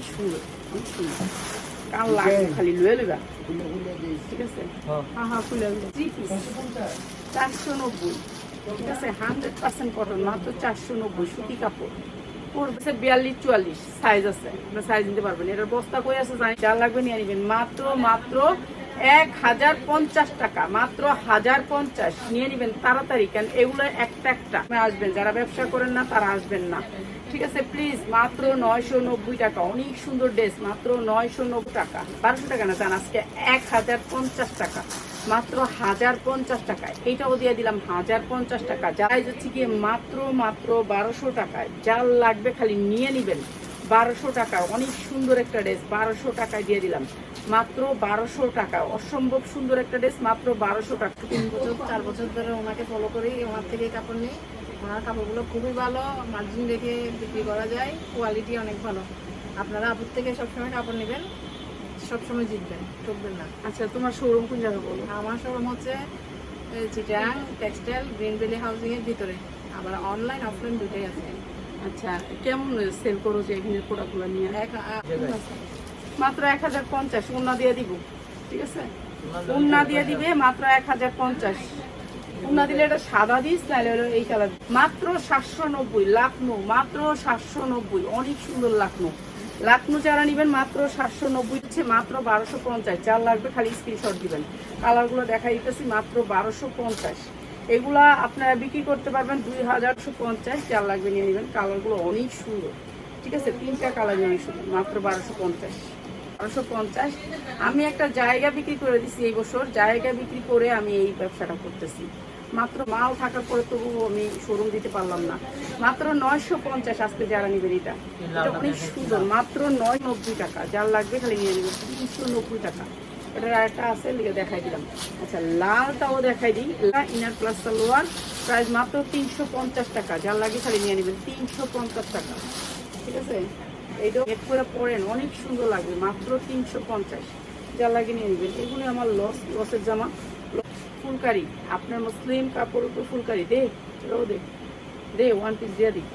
অনেক সুন্দর অনেক সুন্দর কাল লাগবে খালি লুয়ে লইবা ঠিক আছে হ্যাঁ হ্যাঁ খুলে থ্রি পিস চারশো নব্বই ঠিক আছে হান্ড্রেড পার্সেন্ট কটন মাত্র চারশো নব্বই সুতি কাপড় পড়বে বিয়াল্লিশ চুয়াল্লিশ সাইজ আছে আপনার সাইজ নিতে পারবেন এটার বস্তা কই আছে জানি যা লাগবে নিয়ে নেবেন মাত্র মাত্র এক হাজার পঞ্চাশ টাকা, মাত্র হাজার পঞ্চাশ। নিয়ে নেবেন তাড়াতাড়ি কেন এগুলো একটা একটা। আসবেন, যারা ব্যবসা করেন না, তারা আসবেন না। ঠিক আছে প্লিজ মাত্র নয়শো নব্বই টাকা। অনেক সুন্দর ড্রেস মাত্র নয়শো নব্বই টাকা। বারোশো টাকা না, জান, আজকে এক হাজার পঞ্চাশ টাকা। মাত্র হাজার পঞ্চাশ টাকা। এইটাও দিয়ে দিলাম হাজার পঞ্চাশ টাকা। যাই যাচ্ছে গিয়ে মাত্র মাত্র বারোশো টাকায়, যার লাগবে খালি নিয়ে নেবেন। বারোশো টাকা অনেক সুন্দর একটা ড্রেস বারোশো টাকায় দিয়ে দিলাম। মাত্র বারোশো টাকা অসম্ভব সুন্দর একটা ড্রেস মাত্র বারোশো টাকা। তিন বছর চার বছর ধরে ওনাকে ফলো করি ওনার থেকে কাপড় নিই। ওনার কাপড়গুলো খুবই ভালো মার্জিন রেখে বিক্রি করা যায় কোয়ালিটি অনেক ভালো। আপনারা আপুর থেকে সবসময় কাপড় নেবেন সবসময় জিতবেন ঠকবেন না। আচ্ছা তোমার শোরুম কোন জায়গায় বলো? আমার শোরুম হচ্ছে Chittagong textile green valley housing এর ভিতরে। আবার অনলাইন অফলাইন দুটোই আছে। আচ্ছা কেমন সেল করো যে প্রোডাক্টগুলো নিয়ে? মাত্র এক হাজার পঞ্চাশ উন্না দিয়ে দিব ঠিক আছে? উন্না দিয়ে দিবে মাত্র এক হাজার পঞ্চাশ। উন্না দিলে এটা সাদা দিস নাহলে হলো এই কালার মাত্র সাতশো নব্বই লাখনো মাত্র সাতশো নব্বই অনেক সুন্দর লাখনো লাখনো যারা নেবেন মাত্র সাতশো নব্বই হচ্ছে মাত্র বারোশো পঞ্চাশ। যার লাগবে খালি স্ক্রিনশট দিবেন। কালারগুলো দেখা দিতেছি মাত্র বারোশো পঞ্চাশ। এগুলা আপনারা বিক্রি করতে পারবেন দুই হাজারশো পঞ্চাশ যার লাগবে, নিয়ে নেবেন। কালারগুলো অনেক সুন্দর। ঠিক আছে? তিনটা কালার অনেক সুন্দর মাত্র বারোশো পঞ্চাশ। বারোশো পঞ্চাশ। আমি একটা জায়গা বিক্রি করে দিছি এই বছর। জায়গা বিক্রি করে আমি এই ব্যবসাটা করতেছি। মাত্র মাল থাকার পরে তবু আমি শোরুম দিতে পারলাম না। মাত্র নয়শো পঞ্চাশ আজকে যারা নেবেন এটা। এটা অনেক সুন্দর। মাত্র নয় নব্বই টাকা। যার লাগবে খালি নিয়ে নেবেন। তিনশো নব্বই টাকা। আচ্ছা দেখাই দিই। মাত্র তিনশো পঞ্চাশ টাকা। যার নিয়ে তিনশো পঞ্চাশ টাকা। ঠিক আছে? এইটা পরেন, অনেক সুন্দর লাগবে, মাত্র তিনশো পঞ্চাশ। যা লাগে নিয়ে নেবেন। এগুলো আমার লস লসের জামা। ফুলকারি, আপনার মুসলিম কাপড় ফুলকারি, দে, এটাও দে। দে ওয়ান পিস দিয়ে দিই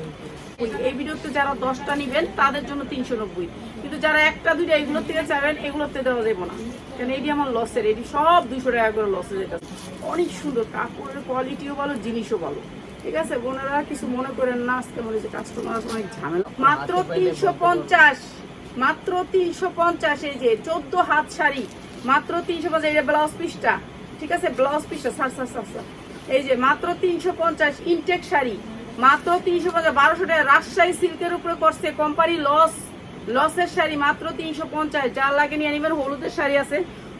এই ভিডিওতে যারা দশটা নিবেন তাদের জন্য তিনশো নব্বই। কিন্তু যারা একটা দুইটা থেকে চাইবেন এগুলোতে দেওয়া যাব না। কারণ এটি আমার লসের এটি সব দুইশো টাকা করে লসে যেটা অনেক সুন্দর কাপড়ের কোয়ালিটিও ভালো জিনিসও ভালো। ঠিক আছে বোনেরা কিছু মনে করেন না আজকে মনে হচ্ছে কাস্টমার অনেক ঝামেলা। মাত্র তিনশো পঞ্চাশ মাত্র তিনশো পঞ্চাশ এই যে চোদ্দ হাত শাড়ি মাত্র তিনশো পঞ্চাশ এই যে ব্লাউজ পিসটা ঠিক আছে ব্লাউজ পিসটা সার সার সার সার এই যে মাত্র তিনশো পঞ্চাশ ইনটেক শাড়ি। মাত্র তিনশো পঞ্চাশ, বারোশো টাকা। রাজশাহী সিল্কের উপরে করছে কোম্পানি লস লসের শাড়ি মাত্র তিনশো পঞ্চাশ। যার লাগে নিয়ে নেবেন, হলুদের শাড়ি আছে।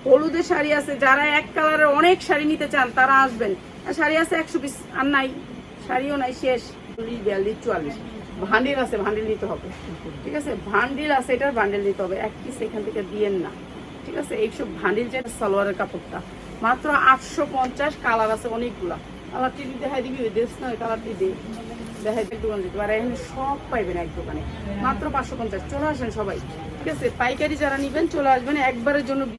হলুদের শাড়ি আছে। যারা এক কালারের অনেক শাড়ি নিতে চান, তারা আসবেন। আর শাড়ি আছে একশো পিস আর নাই। শাড়িও নাই, শেষ। চল্লিশ, বিয়াল্লিশ, চুয়াল্লিশ। ভান্ডিল আছে ভান্ডিল নিতে হবে। ঠিক আছে? ভান্ডিল আছে, এটার ভান্ডিল নিতে হবে। এক পিস এখান থেকে দিয়েন না। ঠিক আছে? এইসব ভান্ডিল যে সালোয়ারের কাপড়টা। মাত্র আটশো পঞ্চাশ কালার আছে অনেকগুলা। কালারটি দেখাই দিবি? দেশ না কালারটি দে। দেখাই এক দোকান পারে সব পাইবেন এক দোকানে। মাত্র পাঁচশো পঞ্চাশ। চলে আসেন সবাই। ঠিক আছে? পাইকারি যারা নিবেন, চলে আসবেন। একবারের জন্য